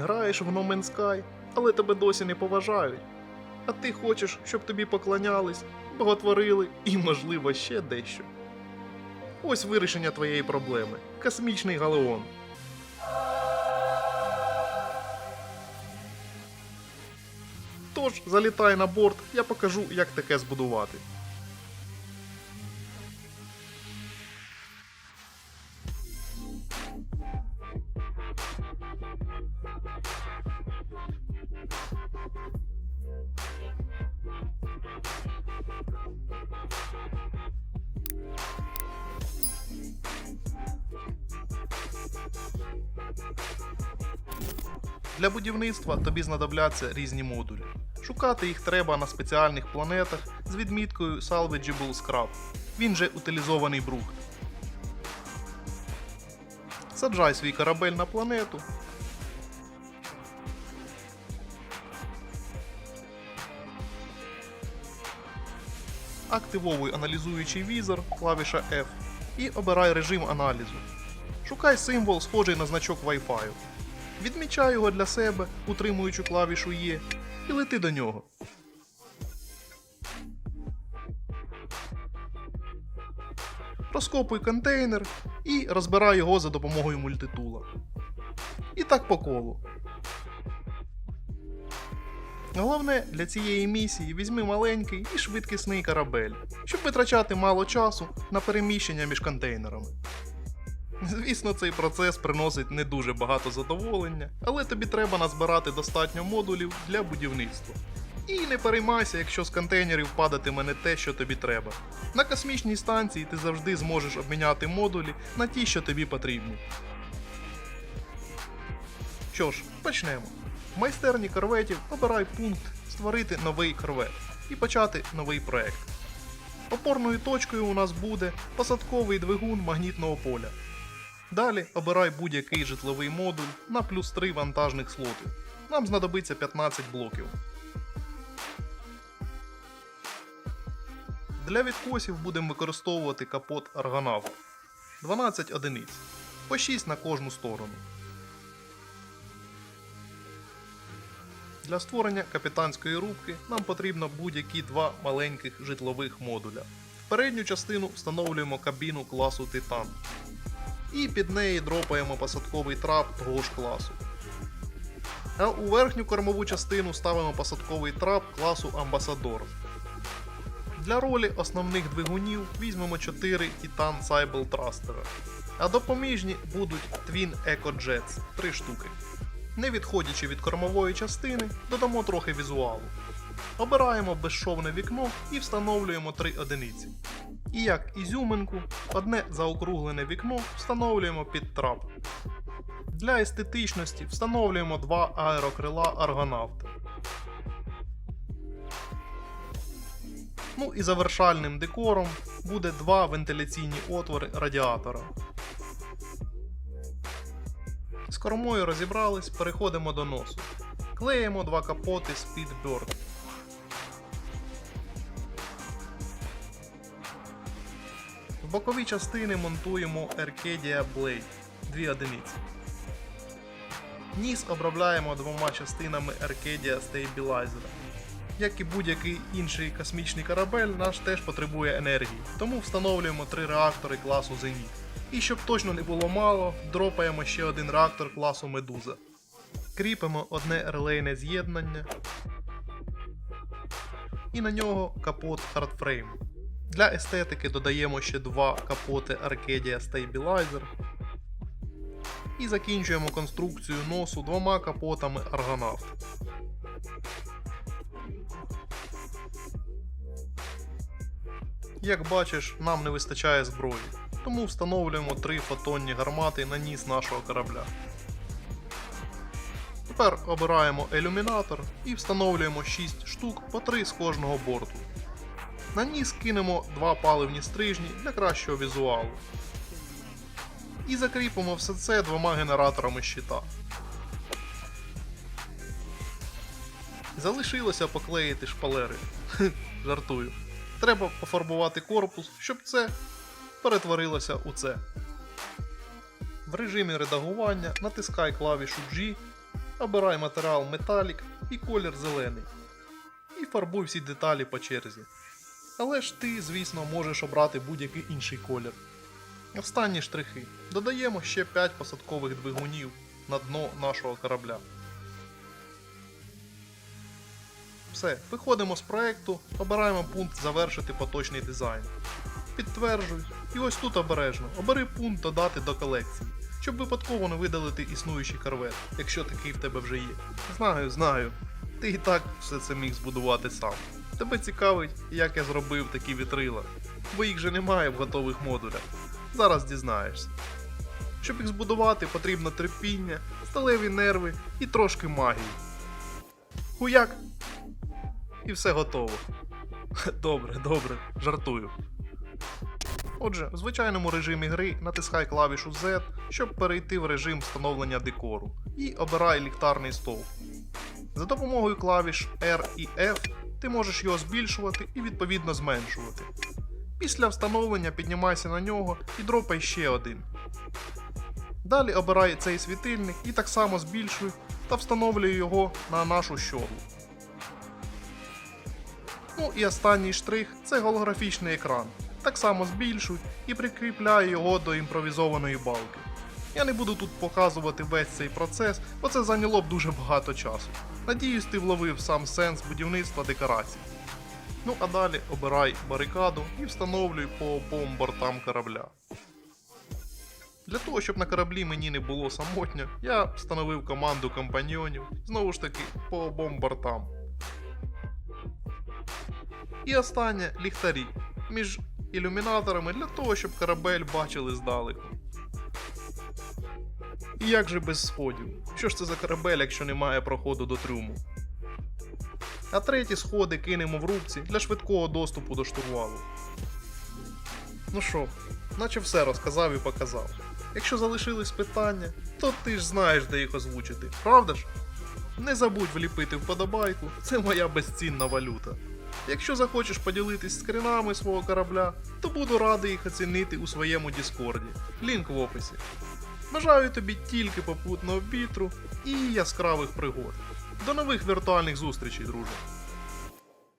Граєш в No Man's Sky, але тебе досі не поважають. А ти хочеш, щоб тобі поклонялись, боготворили і, можливо, ще дещо. Ось вирішення твоєї проблеми. Космічний галеон. Тож, залітай на борт, я покажу, як таке збудувати. Для будівництва тобі знадобляться різні модулі. Шукати їх треба на спеціальних планетах з відміткою Salvageable Scrap. Він же утилізований брухт. Саджай свій корабель на планету. Активовуй аналізуючий візор, клавіша F, і обирай режим аналізу. Шукай символ, схожий на значок Wi-Fi. Відмічай його для себе, утримуючи клавішу Є, і лети до нього. Розкопуй контейнер і розбирай його за допомогою мультитула. І так по колу. Головне для цієї місії візьми маленький і швидкісний корабель, щоб витрачати мало часу на переміщення між контейнерами. Звісно, цей процес приносить не дуже багато задоволення, але тобі треба назбирати достатньо модулів для будівництва. І не переймайся, якщо з контейнерів падатиме не те, що тобі треба. На космічній станції ти завжди зможеш обміняти модулі на ті, що тобі потрібні. Що ж, почнемо. В майстерні корветів обирай пункт Створити новий корвет і почати новий проект. Опорною точкою у нас буде посадковий двигун магнітного поля. Далі обирай будь-який житловий модуль на плюс 3 вантажних слоти. Нам знадобиться 15 блоків. Для відкосів будемо використовувати капот Аргонавт. 12 одиниць. По 6 на кожну сторону. Для створення капітанської рубки нам потрібно будь-які два маленьких житлових модуля. В передню частину встановлюємо кабіну класу Титан і під неї дропаємо посадковий трап того ж класу. А у верхню кормову частину ставимо посадковий трап класу Амбасадор. Для ролі основних двигунів візьмемо 4 Titan Cybel Thruster, а допоміжні будуть Twin Eco Jets 3 штуки. Не відходячи від кормової частини, додамо трохи візуалу. Обираємо безшовне вікно і встановлюємо 3 одиниці. І як ізюминку, одне заокруглене вікно встановлюємо під трап. Для естетичності встановлюємо два аерокрила аргонавта. Ну і завершальним декором буде два вентиляційні отвори радіатора. З кормою розібрались, переходимо до носу. Клеїмо два капоти Speedbird. В бокові частини монтуємо Arcadia Blade 2 одиниці. Ніс обробляємо двома частинами Arcadia Stabilizer. Як і будь-який інший космічний корабель, наш теж потребує енергії, тому встановлюємо три реактори класу Зеніт. І щоб точно не було мало, дропаємо ще один реактор класу Медуза. Кріпимо одне релейне з'єднання і на нього капот Hardframe. Для естетики додаємо ще два капоти Arcadia Stabilizer. І закінчуємо конструкцію носу двома капотами Argonaut. Як бачиш, нам не вистачає зброї, тому встановлюємо три фотонні гармати на ніс нашого корабля. Тепер обираємо ілюмінатор і встановлюємо 6 штук по 3 з кожного борту. На ніс кинемо два паливні стрижні для кращого візуалу. І закріпимо все це двома генераторами щита. Залишилося поклеїти шпалери. Жартую. Треба пофарбувати корпус, щоб це перетворилося у це. В режимі редагування натискай клавішу G обирай матеріал металік і колір зелений. І фарбуй всі деталі по черзі. Але ж ти, звісно, можеш обрати будь-який інший колір. Останні штрихи. Додаємо ще 5 посадкових двигунів на дно нашого корабля. Все, виходимо з проекту, обираємо пункт Завершити поточний дизайн. Підтверджуй. І ось тут обережно. Обери пункт Додати до колекції, щоб випадково не видалити існуючий корвет, якщо такий в тебе вже є. Знаю, знаю. Ти і так все це міг збудувати сам. Тебе цікавить, як я зробив такі вітрила, бо їх же немає в готових модулях. Зараз дізнаєшся. Щоб їх збудувати, потрібно терпіння, сталеві нерви і трошки магії. Хуяк! І все готово. Добре, добре, жартую. Отже, в звичайному режимі гри натискай клавішу Z, щоб перейти в режим встановлення декору, і обирай ліхтарний стовп. За допомогою клавіш R і F ти можеш його збільшувати і відповідно зменшувати. Після встановлення піднімайся на нього і дропай ще один. Далі обирай цей світильник і так само збільшуй та встановлюй його на нашу щоглу. Ну і останній штрих це голографічний екран. Так само збільшуй і прикріпляй його до імпровізованої балки. Я не буду тут показувати весь цей процес, бо це зайняло б дуже багато часу. Надіюсь, ти вловив сам сенс будівництва декорацій. Ну а далі обирай барикаду і встановлюй по обом бортам корабля. Для того, щоб на кораблі мені не було самотньо, я встановив команду компаньйонів, знову ж таки, по обом бортам. І останнє ліхтарі між ілюмінаторами для того, щоб корабель бачили здалеку. І як же без сходів? Що ж це за корабель, якщо немає проходу до трюму? А треті сходи кинемо в рубці для швидкого доступу до штурвалу. Ну що, наче все розказав і показав. Якщо залишились питання, то ти ж знаєш, де їх озвучити, правда ж? Не забудь вліпити вподобайку, це моя безцінна валюта. Якщо захочеш поділитись скринами свого корабля, то буду радий їх оцінити у своєму Діскорді. Лінк в описі. Бажаю тобі тільки попутного вітру і яскравих пригод. До нових віртуальних зустрічей, друже.